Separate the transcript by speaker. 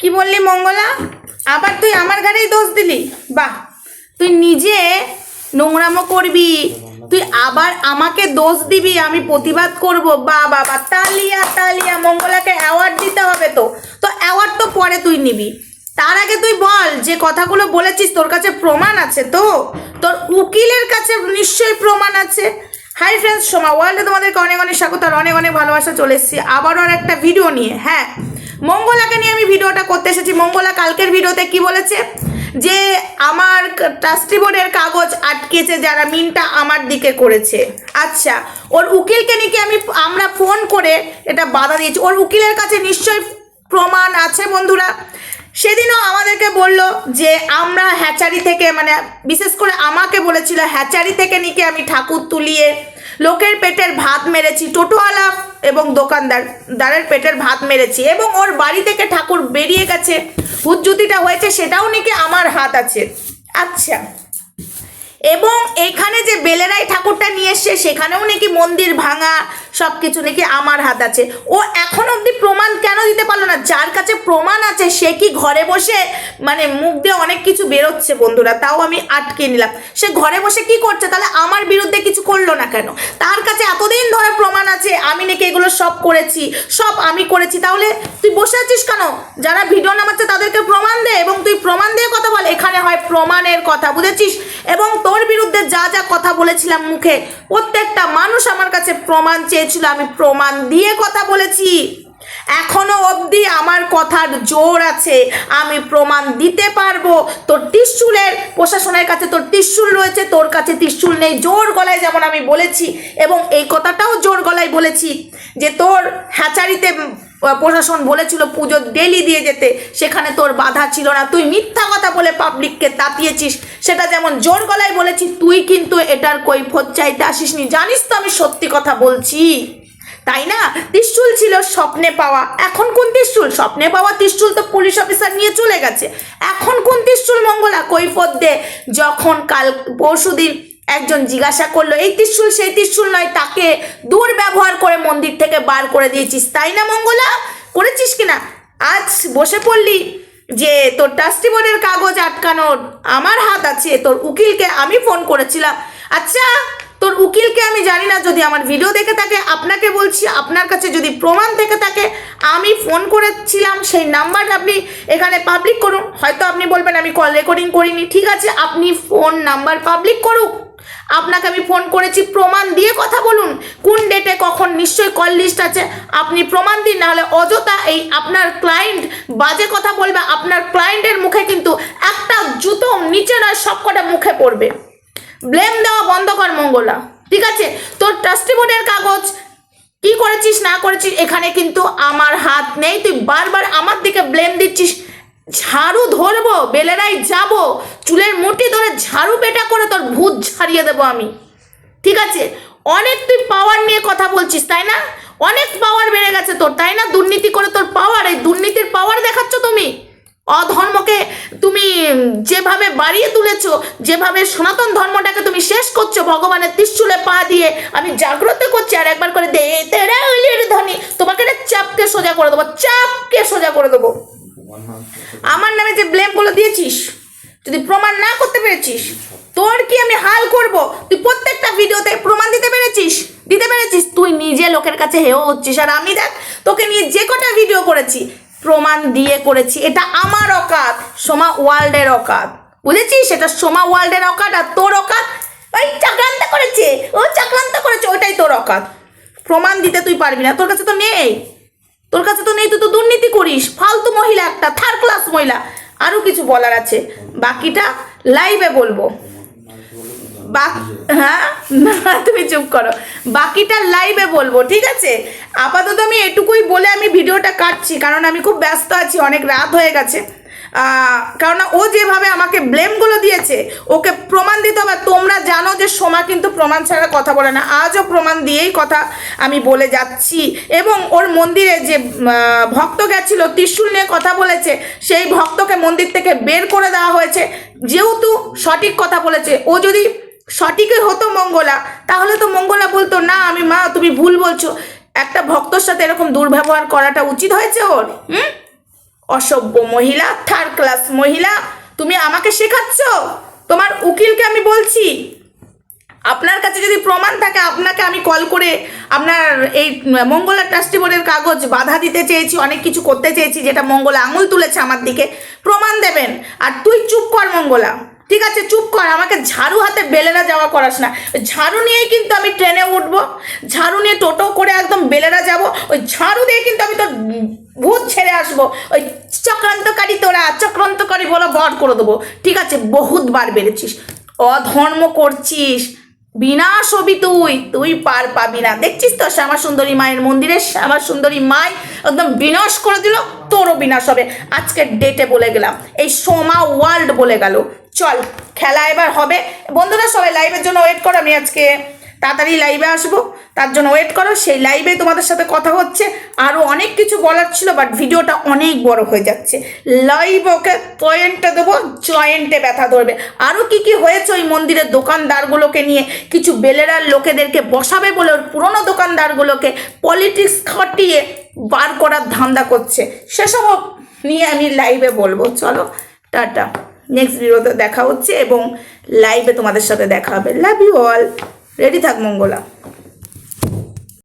Speaker 1: কি বললি মঙ্গলা? আবার তুই আমার গাড়িই দোষ দিলি? বাহ, তুই নিজে নোংরামো করবি। তুই আবার আমাকে দোষ দিবি, আমি প্রতিবাদ করব। বা বাবা, তালিয়া তালিয়া, মঙ্গলাকে অ্যাওয়ার্ড দিতে হবে তো। তো অ্যাওয়ার্ড তো পরে তুই নিবি। তার আগে তুই বল, যে কথাগুলো বলেছিস তোর কাছে প্রমাণ আছে তো? তোর উকিলের কাছে নিশ্চয়ই প্রমাণ আছে। হাই ফ্রেন্ডস সোমা ওয়ার্ল্ডে তোমাদেরকে অনেক অনেক স্বাগত আর অনেক অনেক ভালোবাসা চলে এসেছি। আবারও আর একটা ভিডিও নিয়ে হ্যাঁ। মঙ্গলাকে নিয়ে আমি ভিডিওটা করতে এসেছি। মঙ্গলা কালকের ভিডিওতে কি বলেছে? যে আমার ট্রাস্টি বোর্ডের কাগজ আটকেছে, যারা মিনটা আমার দিকে করেছে। আচ্ছা ওর উকিলকে নিয়ে আমি, আমরা ফোন করে এটা বাধা দিয়েছি? ওর উকিলের কাছে নিশ্চয়ই প্রমাণ আছে বন্ধুরা। সেদিনও আমাদেরকে বলল যে আমরা হ্যাচারি থেকে মানে বিশেষ করে আমাকে বলেছিল, হ্যাচারি থেকে নিকে আমি ঠাকুর তুলিয়ে লোকের পেটের ভাত মেরেছি, টোটোওয়ালা এবং দোকানদার, দারের পেটের ভাত মেরেছি এবং ওর বাড়ি থেকে ঠাকুর বেরিয়ে গেছে। হুজ্জুতিটা হয়েছে, সেটাও নাকি আমার হাত আছে। আচ্ছা। এবং এখানে যে বেলেরাই ঠাকুরটা নিয়ে এসছে, সেখানেও নাকি মন্দির ভাঙা সব কিছু নাকি আমার হাত আছে। ও এখন অবধি প্রমাণ কেন দিতে পারল না? যার কাছে প্রমাণ আছে, সে কি ঘরে বসে মানে মুখ দিয়ে অনেক কিছু বেরোচ্ছে বন্ধুরা? তাও আমি আটকে নিলাম। সে ঘরে বসে কি করছে? তাহলে আমার বিরুদ্ধে কিছু করল না কেন? তার কাছে এতদিন ধরে প্রমাণ আছে, আমি নাকি এগুলো সব করেছি, সব আমি করেছি। তাহলে তুই বসে আছিস কেন? যারা ভিডিও নামাচ্ছে তাদেরকে প্রমাণ দে এবং তুই প্রমাণ দিয়ে কথা বল। এখানে হয় প্রমাণের কথা, বুঝেছিস? এবং তোর বিরুদ্ধে যা যা কথা বলেছিলাম মুখে, প্রত্যেকটা মানুষ আমার কাছে প্রমাণ চেয়েছিল, আমি প্রমাণ দিয়ে কথা বলেছি। এখনও অবধি আমার কথার জোর আছে, আমি প্রমাণ দিতে পারব। তোর ত্রিশুলের, প্রশাসনের কাছে তোর ত্রিশুল রয়েছে, তোর কাছে ত্রিশুল নেই, জোর গলায় যেমন আমি বলেছি, এবং এই কথাটাও জোর গলায় বলেছি যে তোর হ্যাচারিতে প্রশাসন বলেছিল পুজো ডেলি দিয়ে যেতে। সেখানে তোর বাধা ছিল না। তুই মিথ্যা কথা বলে পাবলিককে তাতিয়েছিস। সেটা যেমন জোর গলায় বলেছি, তুই কিন্তু এটার কৈফত চাইতে আসিসনি। জানিস তো আমি সত্যি কথা বলছি। তাই না? ত্রিশুল ছিল স্বপ্নে পাওয়া। এখন কোন ত্রিশুল স্বপ্নে পাওয়া ত্রিশুল তো পুলিশ অফিসার নিয়ে চলে গেছে। এখন কোন ত্রিশুল মঙ্গলা কৈফত দে? যখন কাল পরশুদিন একজন জিজ্ঞাসা করল, এই ত্রিশুল, সেই ত্রিশুল নয়, তাকে দুর্ব্যবহার করে মন্দির থেকে বার করে দিয়েছিস, তাই না মঙ্গলা? করেছিস কিনা আজ বসে পড়লি যে তোর ট্রাস্টি বোর্ডের কাগজ আটকানোর আমার হাত আছে, তোর উকিলকে আমি ফোন করেছিলাম। আচ্ছা তোর উকিলকে আমি জানি না, যদি আমার ভিডিও দেখে থাকে, আপনাকে বলছি, আপনার কাছে যদি প্রমাণ থেকে থাকে, আমি ফোন করেছিলাম, সেই নাম্বারটা আপনি এখানে পাবলিক করুন। হয়তো আপনি বলবেন, আমি কল রেকর্ডিং করিনি। ঠিক আছে, আপনি ফোন নাম্বার পাবলিক করুক। আপনাকে আমি ফোন করেছি, প্রমাণ দিয়ে কথা বলুন। কোন ডেটে কখন নিশ্চয়ই কল লিস্ট আছে? আপনি প্রমাণ দিন, নাহলে অযথা এই আপনার ক্লায়েন্ট বাজে কথা বলবে, আপনার ক্লায়েন্টের মুখে কিন্তু একটা জুতো নিচে নয় সব কটা মুখে পড়বে। ব্লেম দেওয়া বন্ধ কর মঙ্গলা। ঠিক আছে? তোর ট্রাস্টি বোর্ডের কাগজ, কি করেছিস, না করেছিস, এখানে কিন্তু আমার হাত নেই। তুই বারবার আমার দিকে ব্লেম দিচ্ছিস। ঝাড়ু ধরবো, বেলেরাই যাব, চুলের মুঠি ধরে ঝাড়ু পেটা করে তোর ভূত ছাড়িয়ে দেবো আমি। ঠিক আছে? অনেক তুই পাওয়ার নিয়ে কথা বলছিস, তাই না? অনেক পাওয়ার বেড়ে গেছে তোর, তাই না? দুর্নীতি করে তোর পাওয়ার এই দুর্নীতির পাওয়ার দেখাচ্ছ তুমি? অধর্মকে তুমি যেভাবে বাড়িয়ে তুলেছো, যেভাবে সনাতন ধর্মটাকে তুমি শেষ করছ, ভগবানের ত্রিশুলে পা দিয়ে, আমি জাগ্রত করছি, আর একবার করে দে তোমাকে চাপকে সোজা করে দেবো, চাপকে সোজা করে দেবো। আমার নামে যে ব্লেমগুলো দিয়েছিস, যদি প্রমাণ না করতে পেরেছিস, তোর কি আমি হাল করব? তুই প্রত্যেকটা ভিডিওতে প্রমাণ দিতে পেরেছিস? দিতে পেরেছিস? তুই নিজে লোকের কাছে হেও হচ্ছিস। আর আমি দেখ, তোকে নিয়ে যে কটা ভিডিও করেছি, প্রমাণ দিয়ে করেছি। এটা আমার অকাত, সোমা ওয়ার্ল্ডের অকাত। বুঝেছিস? এটা সোমা ওয়ার্ল্ডের অকাত আর তোর অকাত। ওই চাক্রান্ত করেছে, ও চাক্রান্ত করেছে, ওইটাই তোর অকাত। প্রমাণ দিতে তুই পারবি না। তোর কাছে তো নেই। তোর কাছে তো নেই, তুই তো দুর্নীতি করিস। মহিলা একটা থার্ড ক্লাস মহিলা। আরও কিছু বলার আছে। বাকিটা লাইভে বলব। হ্যাঁ? না, তুমি চুপ করো। বাকিটা লাইভে বলব, ঠিক আছে? আপাতত আমি এটুকুই বলে আমি ভিডিওটা কাটছি, কারণ আমি খুব ব্যস্ত আছি, অনেক রাত হয়ে গেছে। কারণ ও যেভাবে আমাকে ব্লেমগুলো দিয়েছে, ওকে প্রমাণ দিতে হবে। তোমরা জানো যে সোমা কিন্তু প্রমাণ ছাড়া কথা বলে না। আজও প্রমাণ দিয়েই কথা আমি বলে যাচ্ছি। এবং ওর মন্দিরে যে ভক্ত গেছিল, ত্রিশূল নিয়ে কথা বলেছে, সেই ভক্তকে মন্দির থেকে বের করে দেওয়া হয়েছে। যেহেতু সঠিক কথা বলেছে, ও যদি সঠিকই হতো মঙ্গলা, তাহলে তো মঙ্গলা বলতো, না, আমি মা, তুমি ভুল বলছো। একটা ভক্তর সাথে এরকম দুর্ব্যবহার করাটা উচিত হয়েছে ওর? হুম? অসভ্য মহিলা থার্ড ক্লাস মহিলা, তুমি আমাকে শেখাচ্ছ? তোমার উকিলকে আমি বলছি। আপনার কাছে যদি প্রমাণ থাকে, আপনাকে আমি কল করে আপনার এই মঙ্গলা ট্রাস্টি বোর্ডের কাগজ বাধা দিতে চেয়েছি, অনেক কিছু করতে চেয়েছি, যেটা মঙ্গলা আঙুল তুলেছে আমার দিকে, প্রমাণ দেবেন। আর তুই চুপ কর মঙ্গলা। ঠিক আছে, চুপ কর, আমাকে ঝাড়ু হাতে বেলেরা যাওয়া করাস না। ঝাড়ু নিয়েই কিন্তু আমি ট্রেনে উঠবো, ঝাড়ু নিয়ে টোটো করে একদম বেলেরা যাব, ওই ঝাড়ু দিয়ে কিন্তু আমি তোর ভূত ছেড়ে আসব, ওই চক্রান্তকারী তোরা, চক্রান্তকারী বলে বর করে দেবো। ঠিক আছে, বহুতবার বেড়েছিস অধর্ম করছিস, বিনাশ হবি তুই তুই পার পাবি না। দেখছিস তো, শ্যামা সুন্দরী মায়ের মন্দিরে, শ্যামা সুন্দরী মাই একদম বিনাশ করে দিল, তোরও বিনাশ হবে। আজকের ডেটে বলে গেলাম, এই সোমা ওয়ার্ল্ড বলে গেল। চল, খেলা এবার হবে। বন্ধুরা, সবাই লাইভের জন্য ওয়েট করো, আমি আজকে তাড়াতাড়ি লাইভে আসব। তার জন্য ওয়েট করো, সেই লাইভে তোমাদের সাথে কথা হচ্ছে। আরও অনেক কিছু বলার ছিল বাট ভিডিওটা অনেক বড় হয়ে যাচ্ছে। লাইভ ওকে পয়েন্টে দেবো জয়েন্টে ব্যথা ধরবে। আরও কি কি হয়েছে ওই মন্দিরের দোকানদারগুলোকে নিয়ে? কিছু বেলেরার লোকেদেরকে বসাবে বলে ওর পুরনো দোকানদারগুলোকে পলিটিক্স খাটিয়ে বার করার ধান্দা করছে। সেসব নিয়ে আমি লাইভে বলব। চলো, টাটা। নেক্সট ভিডিওতে দেখা হচ্ছে এবং লাইভে তোমাদের সাথে দেখা হবে। লাভ ইউ অল রেডি থাক, মঙ্গলা।